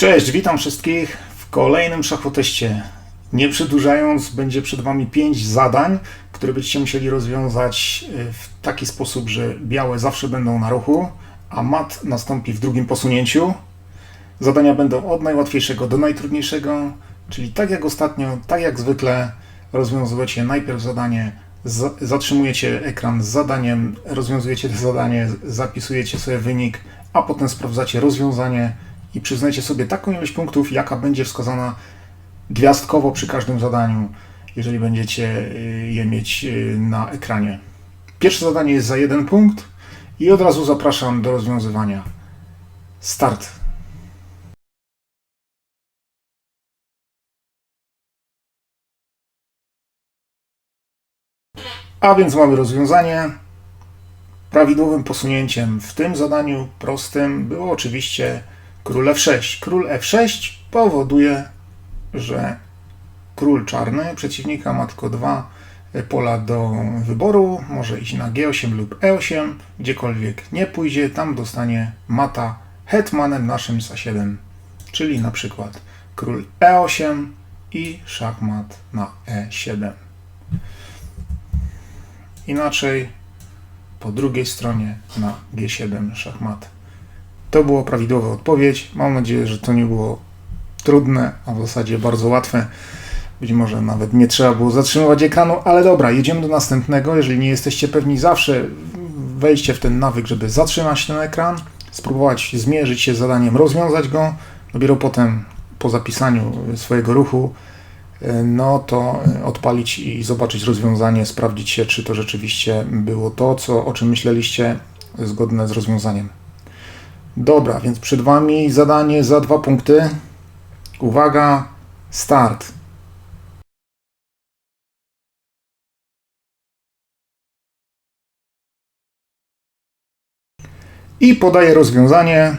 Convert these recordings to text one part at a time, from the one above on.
Cześć, witam wszystkich w kolejnym szachoteście. Nie przedłużając, będzie przed Wami 5 zadań, które będziecie musieli rozwiązać y, w taki sposób, że białe zawsze będą na ruchu, a mat nastąpi w drugim posunięciu. Zadania będą od najłatwiejszego do najtrudniejszego, czyli tak jak ostatnio, tak jak zwykle rozwiązujecie najpierw zadanie, za- zatrzymujecie ekran z zadaniem, rozwiązujecie to zadanie, zapisujecie sobie wynik, a potem sprawdzacie rozwiązanie i przyznajcie sobie taką ilość punktów, jaka będzie wskazana gwiazdkowo przy każdym zadaniu, jeżeli będziecie y, je mieć y, na ekranie. Pierwsze zadanie jest za jeden punkt i od razu zapraszam do rozwiązywania. Start. A więc mamy rozwiązanie. Prawidłowym posunięciem w tym zadaniu prostym było oczywiście król F6. Król F6 powoduje, że król czarny przeciwnika ma tylko dwa pola do wyboru. Może iść na G8 lub E8. Gdziekolwiek nie pójdzie, tam dostanie mata hetmanem naszym za 7. Czyli na przykład król E8 i szachmat na E7. Inaczej po drugiej stronie na G7 szachmat. To było prawidłowa odpowiedź. Mam nadzieję, że to nie było trudne, a w zasadzie bardzo łatwe. Być może nawet nie trzeba było zatrzymywać ekranu, ale dobra, jedziemy do następnego. Jeżeli nie jesteście pewni, zawsze wejście w ten nawyk, żeby zatrzymać ten ekran, spróbować zmierzyć się z zadaniem, rozwiązać go. Dopiero potem, po zapisaniu swojego ruchu, no to odpalić i zobaczyć rozwiązanie, sprawdzić się, czy to rzeczywiście było to, co, o czym myśleliście, zgodne z rozwiązaniem. Dobra, więc przed Wami zadanie za dwa punkty. Uwaga, start. I podaję rozwiązanie.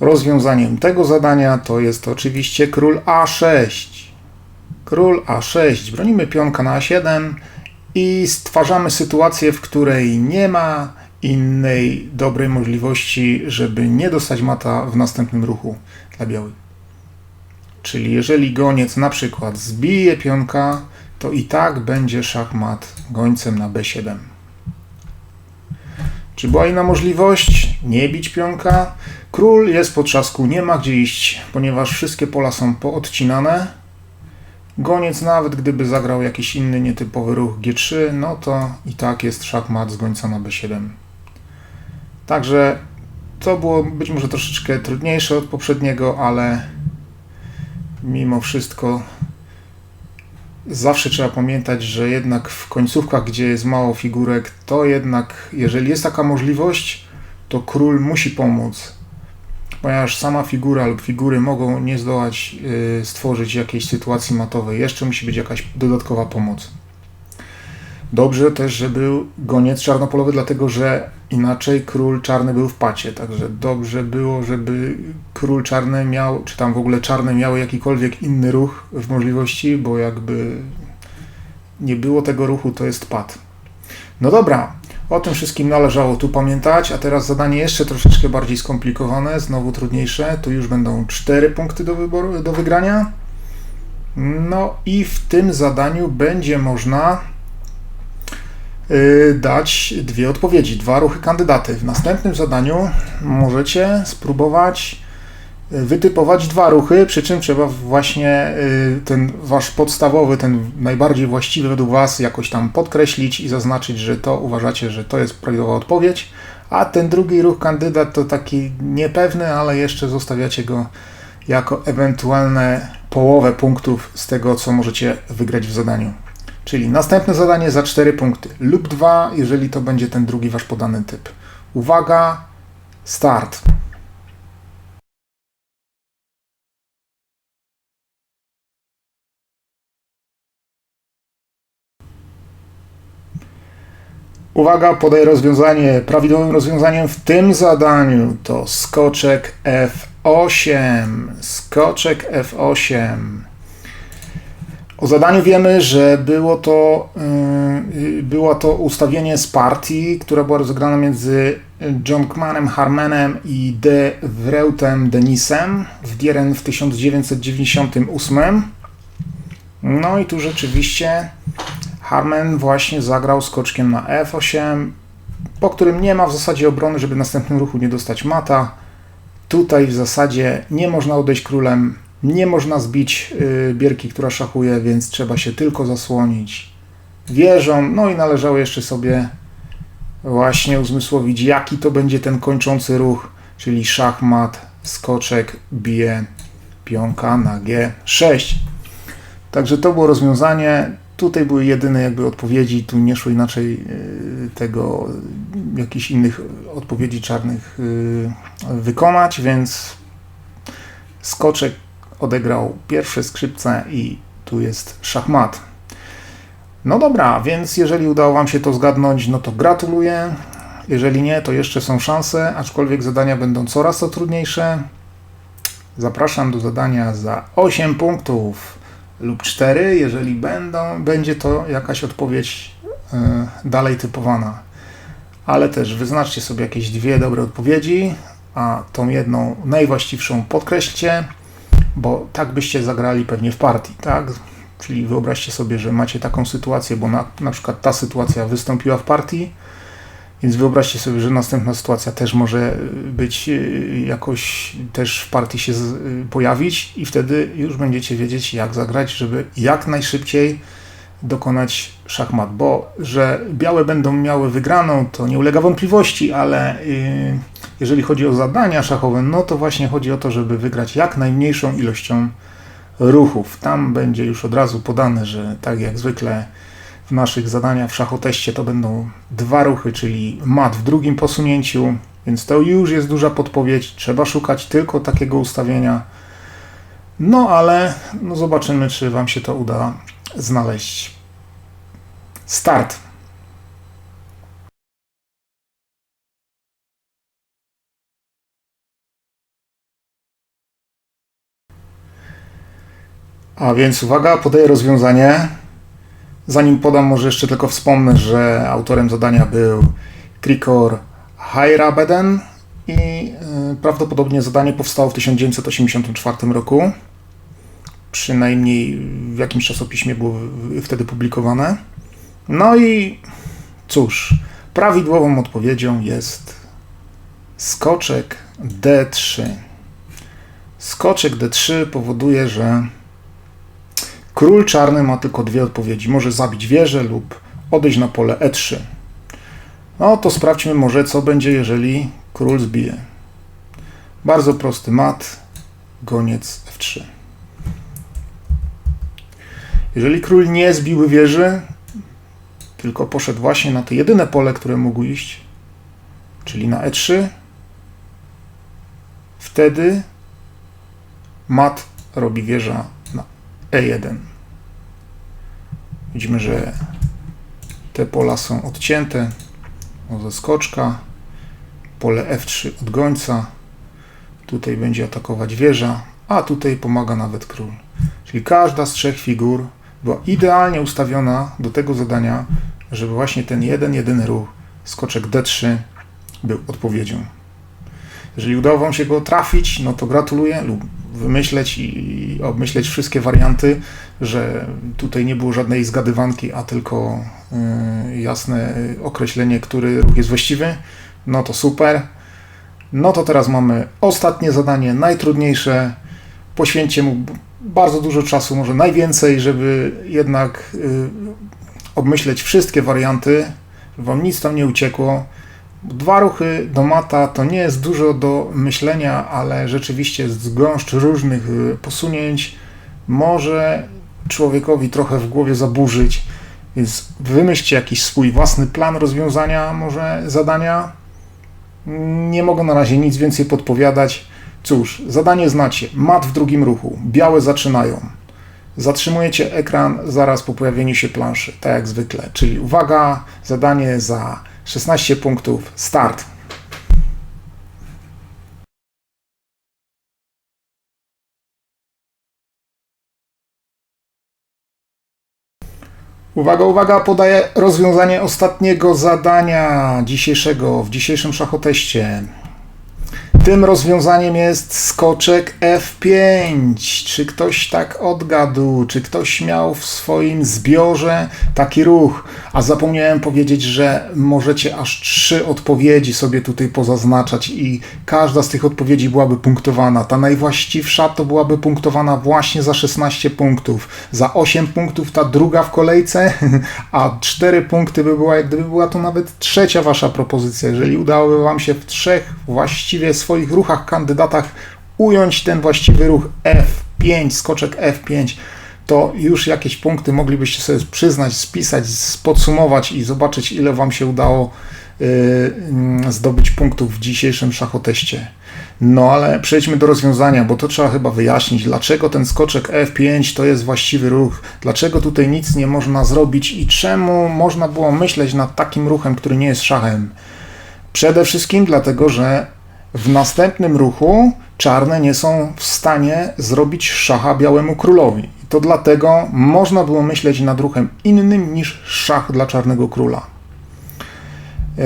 Rozwiązaniem tego zadania to jest oczywiście król A6. Król A6. Bronimy pionka na A7 i stwarzamy sytuację, w której nie ma innej dobrej możliwości, żeby nie dostać mata w następnym ruchu dla białych. Czyli jeżeli goniec na przykład zbije pionka, to i tak będzie szachmat gońcem na B7. Czy była inna możliwość? Nie bić pionka. Król jest po trzasku, nie ma gdzie iść, ponieważ wszystkie pola są poodcinane. Goniec nawet gdyby zagrał jakiś inny nietypowy ruch G3, no to i tak jest szachmat z gońca na B7. Także to było być może troszeczkę trudniejsze od poprzedniego, ale mimo wszystko zawsze trzeba pamiętać, że jednak w końcówkach, gdzie jest mało figurek, to jednak, jeżeli jest taka możliwość, to król musi pomóc. Ponieważ sama figura lub figury mogą nie zdołać y, stworzyć jakiejś sytuacji matowej, jeszcze musi być jakaś dodatkowa pomoc. Dobrze też, że był goniec czarnopolowy, dlatego że inaczej król czarny był w pacie. Także dobrze było, żeby król czarny miał, czy tam w ogóle czarne miały jakikolwiek inny ruch w możliwości, bo jakby nie było tego ruchu, to jest pad. No dobra, o tym wszystkim należało tu pamiętać, a teraz zadanie jeszcze troszeczkę bardziej skomplikowane, znowu trudniejsze. Tu już będą cztery punkty do wyboru, do wygrania. No i w tym zadaniu będzie można dać dwie odpowiedzi, dwa ruchy kandydaty. W następnym zadaniu możecie spróbować y, wytypować dwa ruchy, przy czym trzeba właśnie y, ten wasz podstawowy, ten najbardziej właściwy według was jakoś tam podkreślić i zaznaczyć, że to uważacie, że to jest prawidłowa odpowiedź, a ten drugi ruch kandydat to taki niepewny, ale jeszcze zostawiacie go jako ewentualne połowę punktów z tego, co możecie wygrać w zadaniu. Czyli następne zadanie za 4 punkty lub 2, jeżeli to będzie ten drugi wasz podany typ. Uwaga, start. Uwaga, podaję rozwiązanie. Prawidłowym rozwiązaniem w tym zadaniu to skoczek F8. Skoczek F8. O zadaniu wiemy, że było to, yy, było to ustawienie z partii, która była rozegrana między John Kmanem Harmanem i De Vreutem Denisem w Dieren w 1998. No i tu rzeczywiście Harman właśnie zagrał skoczkiem na F8, po którym nie ma w zasadzie obrony, żeby w następnym ruchu nie dostać mata. Tutaj w zasadzie nie można odejść królem, nie można zbić y, bierki, która szachuje, więc trzeba się tylko zasłonić wieżą. No i należało jeszcze sobie właśnie uzmysłowić, jaki to będzie ten kończący ruch, czyli szachmat, skoczek, bije pionka na G6. Także to było rozwiązanie. Tutaj były jedyne jakby odpowiedzi, tu nie szło inaczej y, tego, jakichś innych odpowiedzi czarnych y, wykonać, więc skoczek odegrał pierwsze skrzypce i tu jest szachmat. No dobra, więc jeżeli udało Wam się to zgadnąć, no to gratuluję. Jeżeli nie, to jeszcze są szanse, aczkolwiek zadania będą coraz to trudniejsze. Zapraszam do zadania za 8 punktów lub 4, jeżeli będą, będzie to jakaś odpowiedź y, dalej typowana. Ale też wyznaczcie sobie jakieś dwie dobre odpowiedzi, a tą jedną najwłaściwszą podkreślcie, bo tak byście zagrali pewnie w partii, tak? Czyli wyobraźcie sobie, że macie taką sytuację, bo na, na przykład ta sytuacja wystąpiła w partii, więc wyobraźcie sobie, że następna sytuacja też może być y, jakoś też w partii się y, pojawić i wtedy już będziecie wiedzieć, jak zagrać, żeby jak najszybciej dokonać szachmat, bo że białe będą miały wygraną, to nie ulega wątpliwości, ale y, jeżeli chodzi o zadania szachowe, no to właśnie chodzi o to, żeby wygrać jak najmniejszą ilością ruchów. Tam będzie już od razu podane, że tak jak zwykle w naszych zadaniach w szachoteście to będą dwa ruchy, czyli mat w drugim posunięciu, więc to już jest duża podpowiedź. Trzeba szukać tylko takiego ustawienia. No ale no zobaczymy, czy Wam się to uda znaleźć. Start. A więc uwaga, podaję rozwiązanie. Zanim podam, może jeszcze tylko wspomnę, że autorem zadania był Krikor Hairabeden i y, prawdopodobnie zadanie powstało w 1984 roku. Przynajmniej w jakimś czasopiśmie było wtedy publikowane. No i cóż, prawidłową odpowiedzią jest skoczek D3. Skoczek D3 powoduje, że Król czarny ma tylko dwie odpowiedzi. Może zabić wieżę lub odejść na pole E3. No to sprawdźmy może, co będzie, jeżeli król zbije. Bardzo prosty mat, goniec F3. Jeżeli król nie zbił wieży, tylko poszedł właśnie na to jedyne pole, które mógł iść, czyli na E3, wtedy mat robi wieża na E1. Widzimy, że te pola są odcięte od zaskoczka. Pole F3 od gońca. Tutaj będzie atakować wieża, a tutaj pomaga nawet król. Czyli każda z trzech figur była idealnie ustawiona do tego zadania, żeby właśnie ten jeden, jedyny ruch, skoczek D3, był odpowiedzią. Jeżeli udało Wam się go trafić, no to gratuluję lub wymyśleć i obmyśleć wszystkie warianty, że tutaj nie było żadnej zgadywanki, a tylko y, jasne określenie, który ruch jest właściwy, no to super. No to teraz mamy ostatnie zadanie, najtrudniejsze. Poświęćcie mu bardzo dużo czasu, może najwięcej, żeby jednak y, obmyśleć wszystkie warianty, żeby Wam nic tam nie uciekło. Dwa ruchy do mata to nie jest dużo do myślenia, ale rzeczywiście z gąszcz różnych y, posunięć może człowiekowi trochę w głowie zaburzyć, więc wymyślcie jakiś swój własny plan rozwiązania może zadania. Nie mogę na razie nic więcej podpowiadać. Cóż, zadanie znacie. Mat w drugim ruchu. Białe zaczynają. Zatrzymujecie ekran zaraz po pojawieniu się planszy, tak jak zwykle. Czyli uwaga, zadanie za 16 punktów. Start. Uwaga, uwaga, podaję rozwiązanie ostatniego zadania dzisiejszego w dzisiejszym szachoteście. Tym rozwiązaniem jest skoczek F5. Czy ktoś tak odgadł? Czy ktoś miał w swoim zbiorze taki ruch? A zapomniałem powiedzieć, że możecie aż trzy odpowiedzi sobie tutaj pozaznaczać i każda z tych odpowiedzi byłaby punktowana. Ta najwłaściwsza to byłaby punktowana właśnie za 16 punktów. Za 8 punktów ta druga w kolejce, a 4 punkty by była, gdyby była to nawet trzecia wasza propozycja. Jeżeli udałoby wam się w trzech właściwie swoich ruchach, kandydatach ująć ten właściwy ruch F5, skoczek F5, to już jakieś punkty moglibyście sobie przyznać, spisać, podsumować i zobaczyć, ile Wam się udało yy, zdobyć punktów w dzisiejszym szachoteście. No ale przejdźmy do rozwiązania, bo to trzeba chyba wyjaśnić, dlaczego ten skoczek F5 to jest właściwy ruch, dlaczego tutaj nic nie można zrobić i czemu można było myśleć nad takim ruchem, który nie jest szachem. Przede wszystkim dlatego, że w następnym ruchu czarne nie są w stanie zrobić szacha białemu królowi. I to dlatego można było myśleć nad ruchem innym niż szach dla czarnego króla. Yy,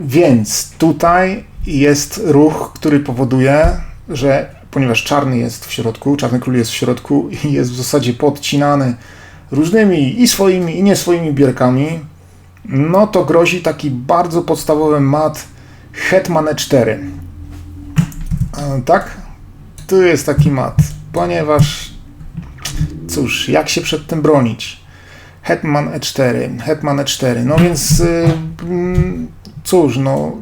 więc tutaj jest ruch, który powoduje, że ponieważ czarny jest w środku, czarny król jest w środku i jest w zasadzie podcinany różnymi i swoimi, i nie swoimi bierkami, no to grozi taki bardzo podstawowy mat hetman e4. Tak? Tu jest taki mat, ponieważ cóż, jak się przed tym bronić? Hetman E4, Hetman E4. No więc y, mm, cóż, no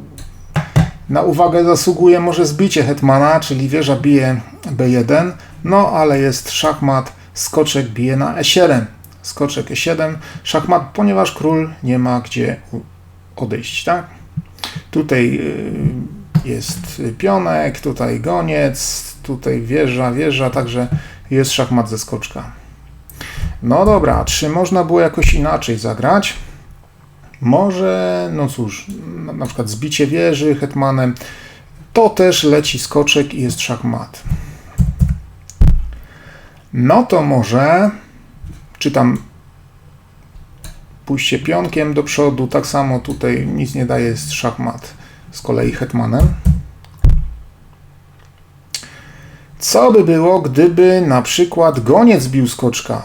na uwagę zasługuje może zbicie Hetmana, czyli wieża bije B1, no ale jest szachmat, skoczek bije na E7. Skoczek E7, szachmat, ponieważ król nie ma gdzie odejść, tak? Tutaj y, jest pionek, tutaj goniec, tutaj wieża, wieża, także jest szachmat ze skoczka. No dobra, czy można było jakoś inaczej zagrać? Może, no cóż, na przykład zbicie wieży hetmanem, to też leci skoczek i jest szachmat. No to może, czy tam pójście pionkiem do przodu, tak samo tutaj nic nie daje, jest szachmat z kolei hetmanem. Co by było, gdyby na przykład goniec bił skoczka?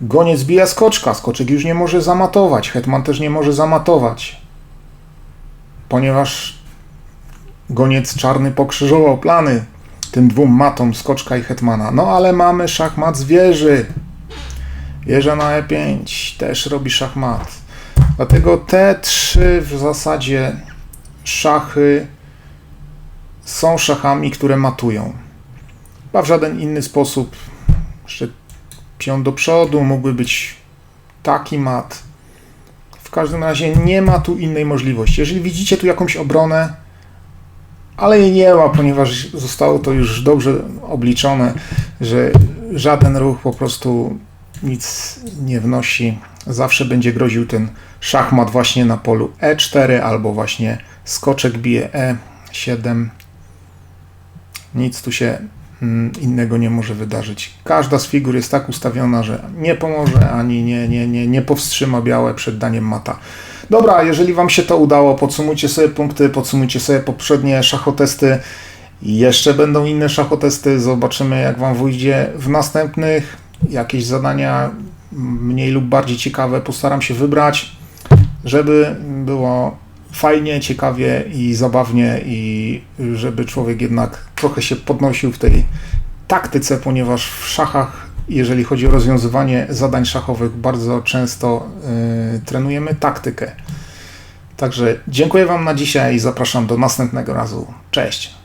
Goniec bija skoczka, skoczek już nie może zamatować, hetman też nie może zamatować, ponieważ goniec czarny pokrzyżował plany tym dwóm matom skoczka i hetmana. No ale mamy szachmat z wieży. Wieża na e5 też robi szachmat. Dlatego te trzy w zasadzie szachy są szachami, które matują. Chyba w żaden inny sposób. Jeszcze pion do przodu mógłby być taki mat. W każdym razie nie ma tu innej możliwości. Jeżeli widzicie tu jakąś obronę, ale jej nie ma, ponieważ zostało to już dobrze obliczone, że żaden ruch po prostu nic nie wnosi. Zawsze będzie groził ten szachmat właśnie na polu E4 albo właśnie skoczek bije E7. Nic tu się mm, innego nie może wydarzyć. Każda z figur jest tak ustawiona, że nie pomoże ani nie, nie, nie, nie powstrzyma białe przed daniem mata. Dobra, jeżeli Wam się to udało, podsumujcie sobie punkty, podsumujcie sobie poprzednie szachotesty. Jeszcze będą inne szachotesty, zobaczymy jak Wam wyjdzie w następnych. Jakieś zadania mniej lub bardziej ciekawe postaram się wybrać żeby było fajnie, ciekawie i zabawnie i żeby człowiek jednak trochę się podnosił w tej taktyce, ponieważ w szachach, jeżeli chodzi o rozwiązywanie zadań szachowych, bardzo często y, trenujemy taktykę. Także dziękuję Wam na dzisiaj i zapraszam do następnego razu. Cześć!